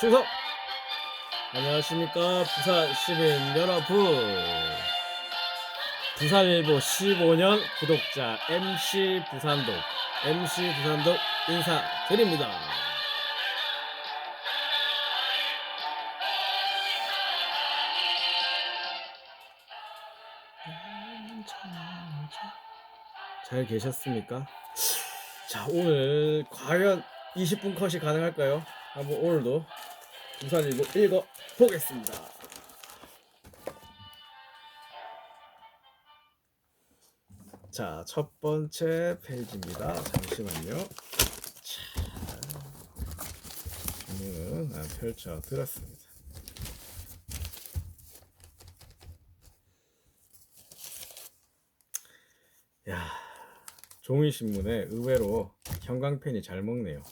충성! 안녕하십니까 부산 시민 여러분 부산일보 15년 구독자 MC 부산독 MC 부산독 인사드립니다 잘 계셨습니까? 자 오늘 과연 20분 컷이 가능할까요? 한번 오늘도 부산일보 읽어 보겠습니다. 자, 첫 번째 페이지입니다. 잠시만요. 자, 아, 펼쳐 들었습니다. 야, 종이 신문에 의외로 형광펜이 잘 먹네요.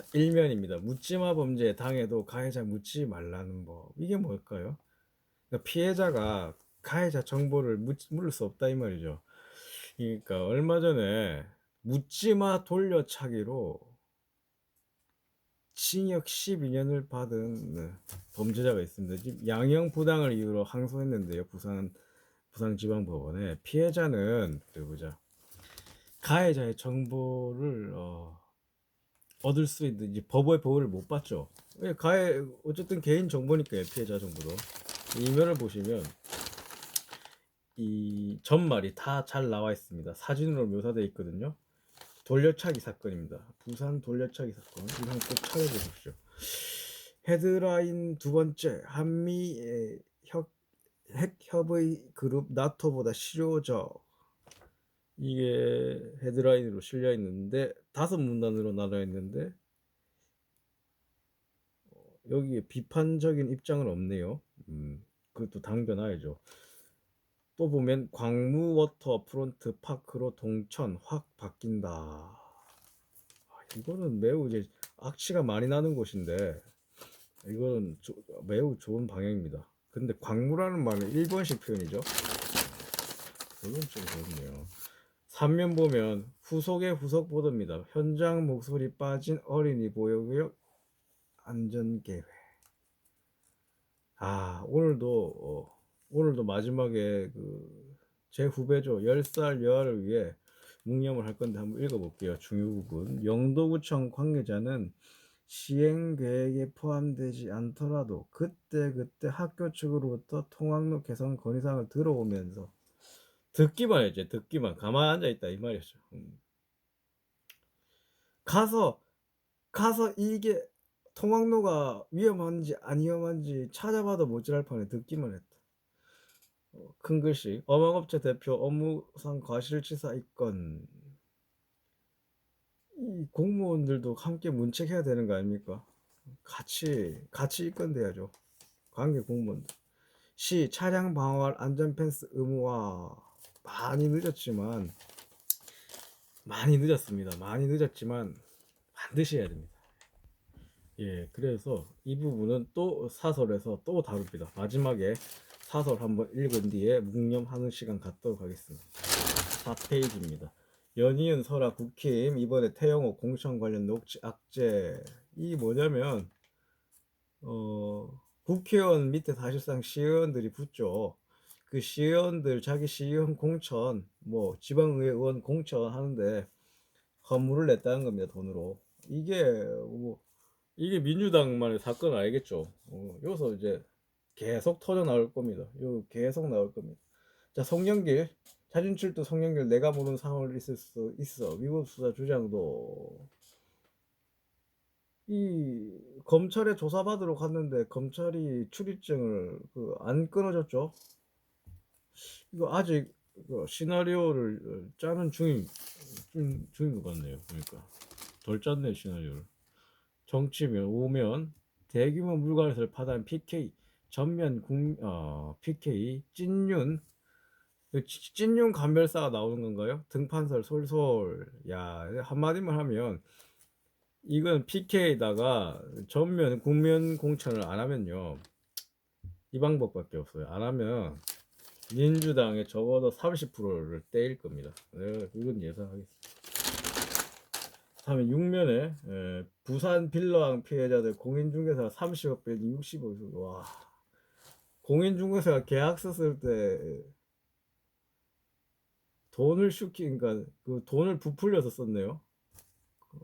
자, 일면입니다. 묻지마 범죄에 당해도 가해자 묻지 말라는 법. 이게 뭘까요? 그러니까 피해자가 가해자 정보를 묻, 물을 수 없다 이 말이죠. 그러니까 얼마 전에 묻지마 돌려차기로 징역 12년을 받은 네, 범죄자가 있습니다. 지금 양형 부당을 이유로 항소했는데요. 부산 부산지방법원에 피해자는 그래 보자 가해자의 정보를 어, 얻을 수 있는 이제 법의 보호를 못 받죠. 왜 가해 어쨌든 개인 정보니까요 피해자 정보도 이면을 보시면 이 전말이 다 잘 나와 있습니다. 사진으로 묘사되어 있거든요. 돌려차기 사건입니다. 부산 돌려차기 사건 이건 꼭 찾아보십시오. 헤드라인 두 번째 한미 협 핵협의 그룹 나토보다 실효적 이게 헤드라인으로 실려 있는데 다섯 문단으로 나눠 있는데 어, 여기에 비판적인 입장은 없네요. 음, 그것도 당겨놔야죠. 또 보면 광무 워터 프론트 파크로 동천 확 바뀐다. 아, 이거는 매우 이제 악취가 많이 나는 곳인데 이거는 조- 매우 좋은 방향입니다. 근데 광무라는 말은 일본식 표현이죠. 이건 좀 그렇네요. 삼면 보면 후속의 후속 보도입니다. 현장 목소리 빠진 어린이 보호구역 안전 계획. 아 오늘도 어, 오늘도 마지막에 그 제 후배죠 10살 여아를 위해 묵념을 할 건데 한번 읽어볼게요. 중요 부분 영도구청 관계자는 시행 계획에 포함되지 않더라도 그때 그때 학교 측으로부터 통학로 개선 건의사항을 들어오면서 듣기만 했지 듣기만 가만 앉아 있다 이 말이었죠. 음. 가서 가서 이게 통학로가 위험한지 안 위험한지 찾아봐도 모자랄 판에 듣기만 했다. 어, 큰 글씨 어망업체 대표 업무상 과실치사 입건 이 공무원들도 함께 문책해야 되는 거 아닙니까? 같이 같이 입건돼야죠. 관계 공무원들. 시 차량 방어할 안전 펜스 의무화 많이 늦었지만 많이 늦었습니다. 많이 늦었지만 반드시 해야 됩니다. 예, 그래서 이 부분은 또 사설에서 또 다룹니다. 마지막에 사설 한번 읽은 뒤에 묵념하는 시간 갖도록 하겠습니다. 4페이지입니다. 연이은 설아 국힘 이번에 태영호 공천 관련 녹취 악재 이 뭐냐면 어 국회의원 밑에 사실상 시의원들이 붙죠. 그 시의원들 자기 시의원 공천 뭐 지방의회 의원 공천 하는데 허물을 냈다는 겁니다 돈으로 이게 뭐 이게 민주당만의 사건 알겠죠. 어, 여기서 이제 계속 터져 나올 겁니다. 요 계속 나올 겁니다. 자 송영길 차준출도 송영길 내가 모르는 상황을 있을 수 있어 위법 수사 주장도 이 검찰에 조사받으러 갔는데 검찰이 출입증을 그 안 끊어줬죠. 이거 아직 그 시나리오를 짜는 중인 중, 중인 것 같네요. 그러니까 덜 짰네 시나리오를. 정치면 오면 대규모 물건에서 파단 PK 전면 국 어, PK 찐윤 찐윤 감별사가 나오는 건가요? 등판설 솔솔 야 한마디만 하면 이건 PK에다가 전면 국면 공천을 안 하면요 이 방법밖에 없어요 안 하면 민주당에 적어도 30%를 떼일 겁니다 네, 그건 예상하겠습니다 다음에 6면에 예, 부산 빌라왕 피해자들 공인중개사가 30억 빼기 60억 와 공인중개사가 계약서 쓸 때 돈을 슈키 그러니까 그 돈을 부풀려서 썼네요. 그,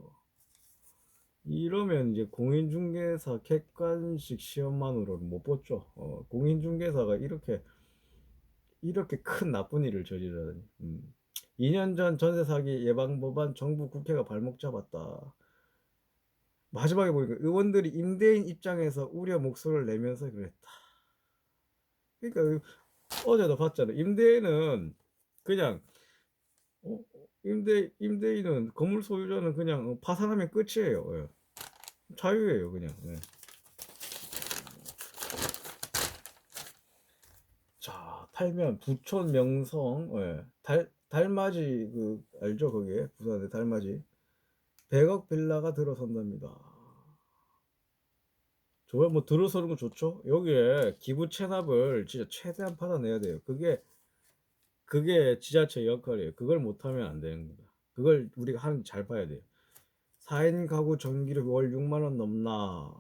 이러면 이제 공인중개사 객관식 시험만으로는 못 뽑죠. 어, 공인중개사가 이렇게 이렇게 큰 나쁜 일을 저지르다니. 음. 2년 전 전세 사기 예방 법안 정부 국회가 발목 잡았다. 마지막에 보니까 의원들이 임대인 입장에서 우려 목소리를 내면서 그랬다. 그러니까 어제도 봤잖아. 임대인은 그냥 어? 임대 임대인은 건물 소유자는 그냥 파산하면 끝이에요. 예. 자유예요, 그냥. 예. 자, 팔면 부촌 명성, 예. 달 달맞이 그 알죠, 거기에 부산에 달맞이 100억 빌라가 들어선답니다. 좋아요, 뭐 들어서는 건 좋죠. 여기에 기부 체납을 진짜 최대한 받아내야 돼요. 그게 그게 지자체 역할이에요. 그걸 못하면 안 되는 겁니다. 그걸 우리가 하는 잘 봐야 돼요. 4인 가구 전기료 월 6만 원 넘나?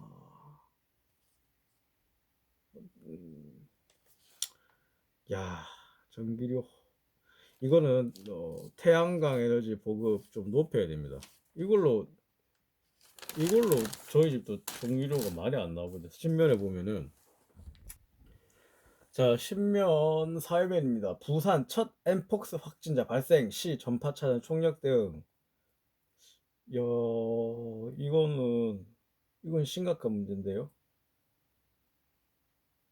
음, 야, 전기료 이거는 어, 태양광 에너지 보급 좀 높여야 됩니다. 이걸로 이걸로 저희 집도 전기료가 많이 안 나오거든요. 신면에 보면은 자, 신면 사회면입니다. 부산 첫 엠폭스 확진자 발생 시 전파 차단 총력 대응. 야, 이거는 이건 심각한 문제인데요.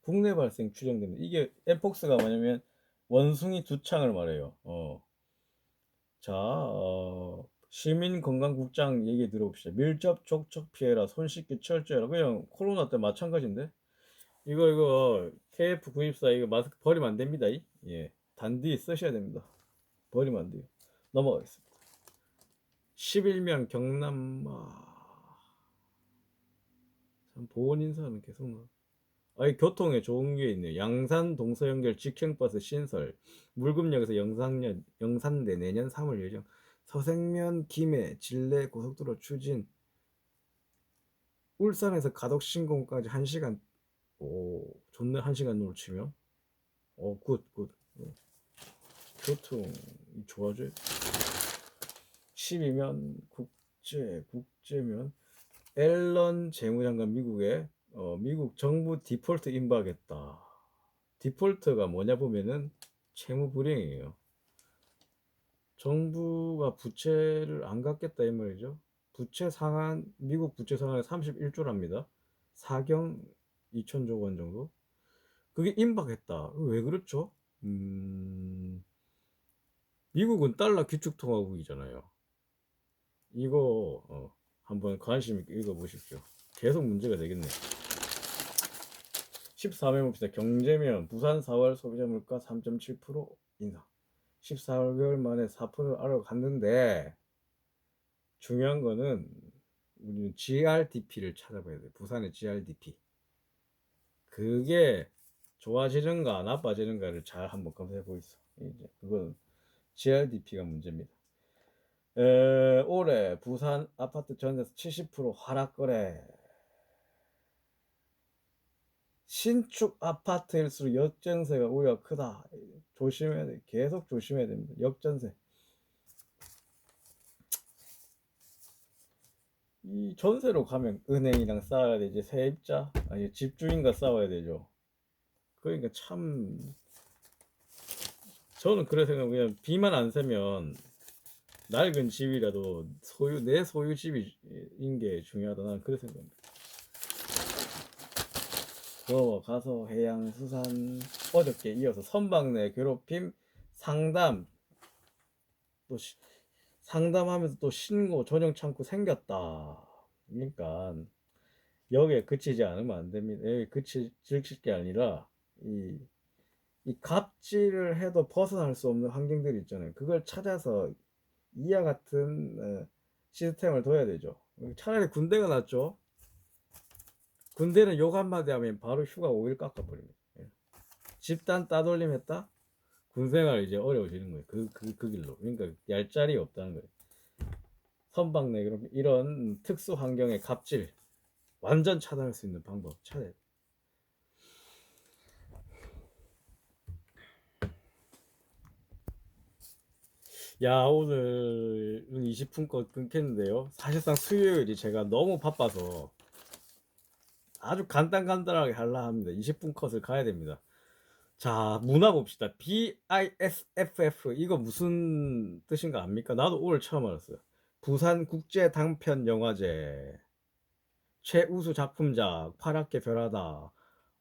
국내 발생 추정됩니다. 이게 엠폭스가 뭐냐면 원숭이 두 창을 말해요. 어. 자, 어, 시민건강국장 얘기 들어봅시다. 밀접 촉촉 피해라, 손 씻기 철저해라. 그냥 코로나 때 마찬가지인데. 이거 이거 KF94 이거 마스크 버리면 안 됩니다. 이. 예, 단디 쓰셔야 됩니다. 버리면 안 돼요. 넘어가겠습니다. 11명 경남마. 참 보온 인사는 계속 나. 아니 교통에 좋은 게 있네요. 양산 동서 연결 직행버스 신설. 물금역에서 영산역 영산대 내년 3월 예정. 서생면 김해 진례 고속도로 추진. 울산에서 가덕 신공까지 1시간 오 좋네 1시간 놓치면 어 굿 굿 교통 좋아져 12면 국제 국제면 앨런 재무장관 미국에 어, 미국 정부 디폴트 임박했다. 디폴트가 뭐냐 보면은 채무 불이행이에요. 정부가 부채를 안 갚겠다 이 말이죠. 부채 상한 미국 부채 상한이 31조랍니다. 사경 2천조 원 정도. 그게 임박했다. 왜 그렇죠? 음, 미국은 달러 기축통화국이잖아요. 이거 어, 한번 관심 있게 읽어보십시오. 계속 문제가 되겠네. 14회 봅시다. 경제면 부산 4월 소비자 물가 3.7% 인상. 14개월 만에 4%를 알아갔는데 중요한 거는 우리는 GRDP를 찾아봐야 돼. 부산의 GRDP. 그게 좋아지는가 나빠지는가를 잘 한번 검색해 보겠어. 이제 그건 GRDP가 문제입니다. 에, 올해 부산 아파트 전세에서 70% 하락 거래. 신축 아파트일수록 역전세가 오히려 크다. 조심해야 돼. 계속 조심해야 됩니다. 역전세. 이 전세로 가면 은행이랑 싸워야 되지. 세입자, 아니 집주인과 싸워야 되죠. 그러니까 참 저는 그래 생각 그냥 비만 안 새면 낡은 집이라도 소유 내 소유 집인 게 중요하다 나는 그래 생각합니다. 넘어가서 해양 수산 어저께 이어서 선박 내 괴롭힘 상담 또 시, 상담하면서 또 신고 전용 창구 생겼다. 그러니까 여기에 그치지 않으면 안 됩니다. 여기 그칠 게 아니라 이, 이 갑질을 해도 벗어날 수 없는 환경들이 있잖아요. 그걸 찾아서 이와 같은 어, 시스템을 둬야 되죠. 차라리 군대가 낫죠. 군대는 욕 한마디 하면 바로 휴가 5일 깎아버립니다. 예. 집단 따돌림 했다? 군생활 이제 어려워지는 거예요. 그, 그, 그 길로. 그러니까 얄짤이 없다는 거예요. 선박내 그런 이런 특수 환경의 갑질 완전 차단할 수 있는 방법 찾아야 오늘은 20분껏 끊겠는데요. 사실상 수요일이 제가 너무 바빠서 아주 간단간단하게 하려 합니다. 20분 컷을 가야 됩니다. 자, 문화 봅시다. BISFF 이거 무슨 뜻인가 압니까? 나도 오늘 처음 알았어요. 부산 국제 단편 영화제 최우수 작품작 파랗게 변하다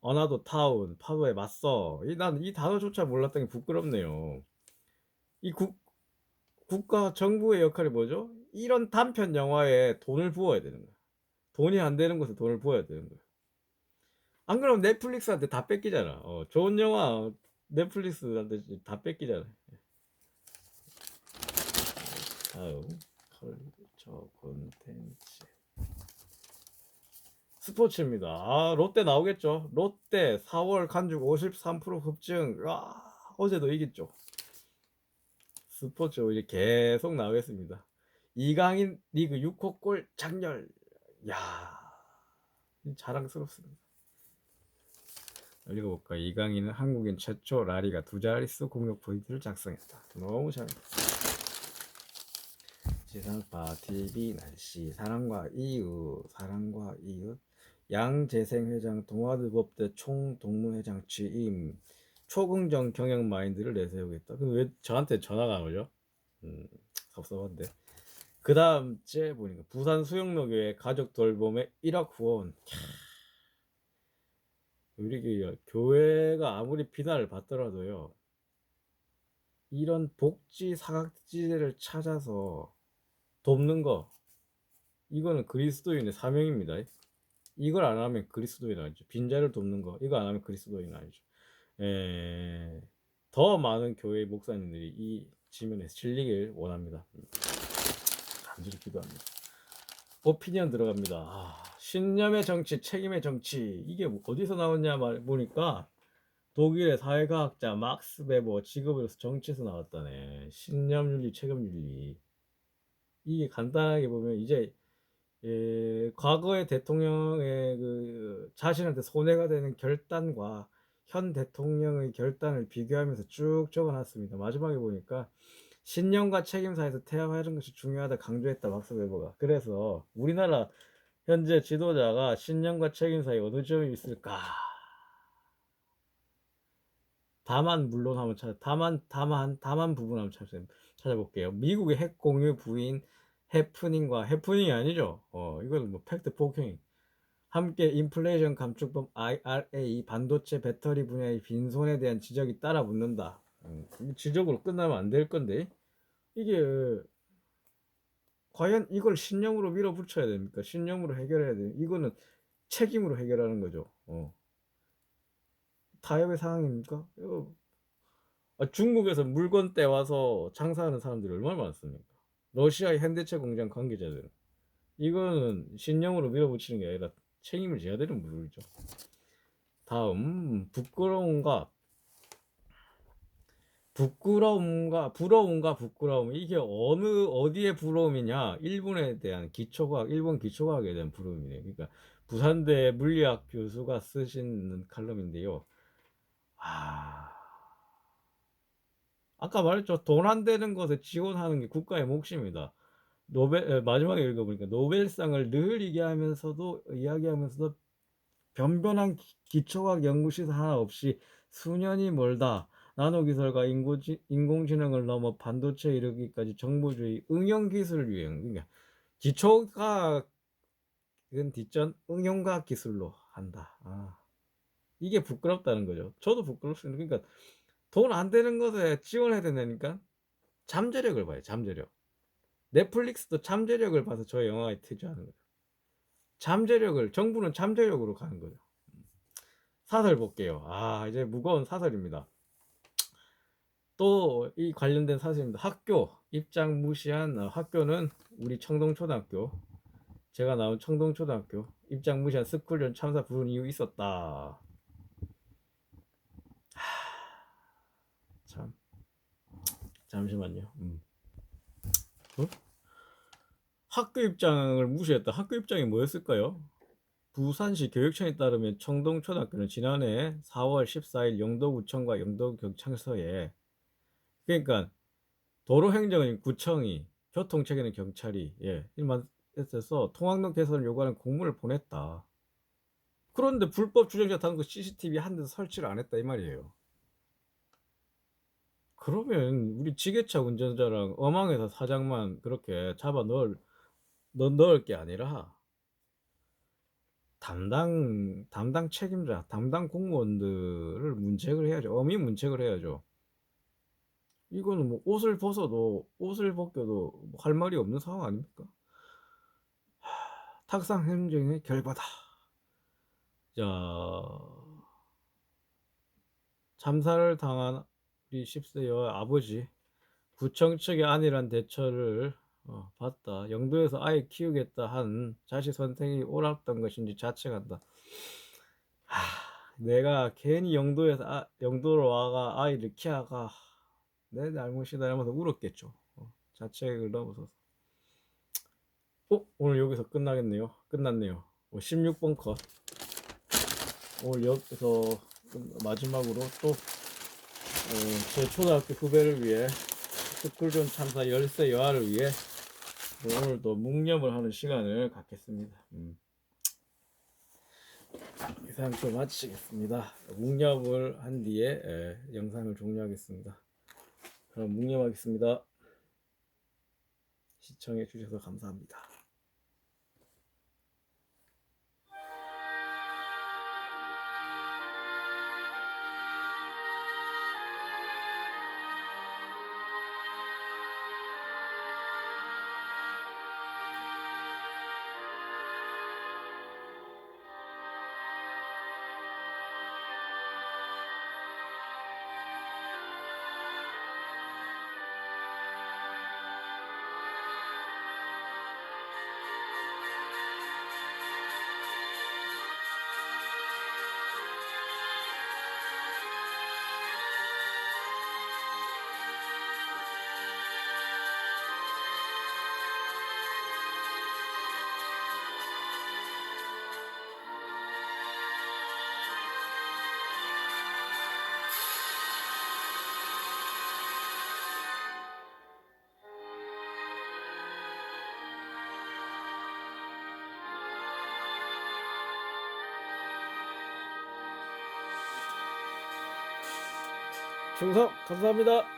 어나도 타운 파도에 맞서 이 난 이 단어조차 몰랐던 게 부끄럽네요. 이 국, 국가 정부의 역할이 뭐죠? 이런 단편 영화에 돈을 부어야 되는 거야. 돈이 안 되는 곳에 돈을 부어야 되는 거야. 안 그러면 넷플릭스한테 다 뺏기잖아. 어, 좋은 영화 넷플릭스한테 다 뺏기잖아. 다음 컬처 콘텐츠 스포츠입니다. 아, 롯데 나오겠죠. 롯데 4월 간죽 53% 급증. 아, 어제도 이겼죠. 스포츠 이제 계속 나오겠습니다. 이강인 리그 6호 골 장렬. 야, 자랑스럽습니다. 읽어볼까? 이강인은 한국인 최초 라리가 두 자릿수 공격 포인트를 작성했다. 너무 잘했다. 지상파 TV 날씨 사랑과 이웃 사랑과 이웃 양재생 회장 동아들법대 총동문 회장 취임 초긍정 경영 마인드를 내세우겠다. 그럼 왜 저한테 전화가 안 오죠? 음, 섭섭한데. 그 다음 째 보니까 부산 수영로교회 가족 돌봄에 1억 후원. 우리 그 교회가 아무리 비난을 받더라도요. 이런 복지 사각지대를 찾아서 돕는 거 이거는 그리스도인의 사명입니다. 이걸 안 하면 그리스도인 아니죠. 빈자를 돕는 거 이거 안 하면 그리스도인 아니죠. 에... 더 많은 교회 목사님들이 이 지면에 실리길 원합니다. 간절히 기도합니다. 오피니언 들어갑니다. 아, 신념의 정치, 책임의 정치 이게 뭐 어디서 나왔냐 말 보니까 독일의 사회과학자 막스 베버 직업으로서 정치에서 나왔다네. 신념윤리, 책임윤리 이게 간단하게 보면 이제 예, 과거의 대통령의 그 자신한테 손해가 되는 결단과 현 대통령의 결단을 비교하면서 쭉 적어놨습니다. 마지막에 보니까 신념과 책임사에서 태양하는 것이 중요하다 강조했다 막스 베버가. 그래서 우리나라 현재 지도자가 신념과 책임사에 어느 점이 있을까? 다만 물론 한번 찾아 다만 다만 다만 부분 한번 찾아 찾아볼게요. 미국의 핵 공유 부인 해프닝과 해프닝이 아니죠. 어 이거는 뭐 팩트 폭행. 함께 인플레이션 감축법 IRA 반도체 배터리 분야의 빈손에 대한 지적이 따라 붙는다. 음, 지적으로 끝나면 안 될 건데 이게 과연 이걸 신념으로 밀어붙여야 됩니까? 신념으로 해결해야 돼. 이거는 책임으로 해결하는 거죠. 어. 타협의 상황입니까? 이거, 아, 중국에서 물건 떼와서 장사하는 사람들이 얼마나 많습니까? 러시아의 현대차 공장 관계자들. 이거는 신념으로 밀어붙이는 게 아니라 책임을 져야 되는 부분이죠. 다음 부끄러움과 부끄러움과 부러움과 부끄러움 이게 어느 어디의 부러움이냐? 일본에 대한 기초과학 일본 기초과학에 대한 부러움이네요 그러니까 부산대 물리학 교수가 쓰신 칼럼인데요. 아 아까 말했죠. 돈 안 되는 것에 지원하는 게 국가의 몫입니다. 노벨 마지막에 읽어보니까 노벨상을 늘 얘기하면서도 이야기하면서도 변변한 기초과학 연구시설 하나 없이 수년이 멀다 나노기술과 인고지, 인공지능을 넘어 반도체에 이르기까지 정보주의 응용기술 유행 그러니까 기초과학은 뒷전 응용과학 기술로 한다. 아, 이게 부끄럽다는 거죠. 저도 부끄럽습니다 그러니까 돈 안 되는 것에 지원해야 된다니까 잠재력을 봐요 잠재력. 넷플릭스도 잠재력을 봐서 저 영화에 투자하는 거죠. 잠재력을 정부는 잠재력으로 가는 거죠. 사설 볼게요. 아 이제 무거운 사설입니다 또 이 관련된 사실입니다. 학교 입장 무시한 어, 학교는 우리 청동초등학교 제가 나온 청동초등학교 입장 무시한 스쿨전 참사 부른 이유 있었다. 하... 참 잠시만요. 음. 어? 학교 입장을 무시했다. 학교 입장이 뭐였을까요? 부산시 교육청에 따르면 청동초등학교는 지난해 4월 14일 영도구청과 영도경찰서에 그러니까 도로행정은 구청이 교통체계는 경찰이 예 일만 했어서 통학로 개선을 요구하는 공문을 보냈다. 그런데 불법 주정차 타는 거 CCTV 한 대도 설치를 안 했다 이 말이에요. 그러면 우리 지게차 운전자랑 어망에서 사장만 그렇게 잡아 넣을 넣, 넣을 게 아니라 담당 담당 책임자, 담당 공무원들을 문책을 해야죠. 엄히 문책을 해야죠. 이거는 뭐 옷을 벗어도 옷을 벗겨도 뭐 할 말이 없는 상황 아닙니까? 하, 탁상 행정의 결과다. 자, 참사를 당한 우리 10세 여 아버지 구청 측의 안일한 대처를 어, 봤다. 영도에서 아이 키우겠다 한 자식 선택이 옳았던 것인지 자책한다. 하, 내가 괜히 영도에서 아, 영도로 와가 아이를 키워가 내 잘못이다 이러면서 울었겠죠. 어, 자책을 넘어서서. 어? 오늘 여기서 끝나겠네요. 끝났네요. 16번 컷. 오늘 여기서 끝- 마지막으로 또 어, 제 초등학교 후배를 위해 스쿨존 참사 열세 여아를 위해 오늘도 묵념을 하는 시간을 갖겠습니다. 음. 이상 또 마치겠습니다. 묵념을 한 뒤에 에, 영상을 종료하겠습니다. 그럼 묵념하겠습니다. 시청해 주셔서 감사합니다. 충성 감사합니다.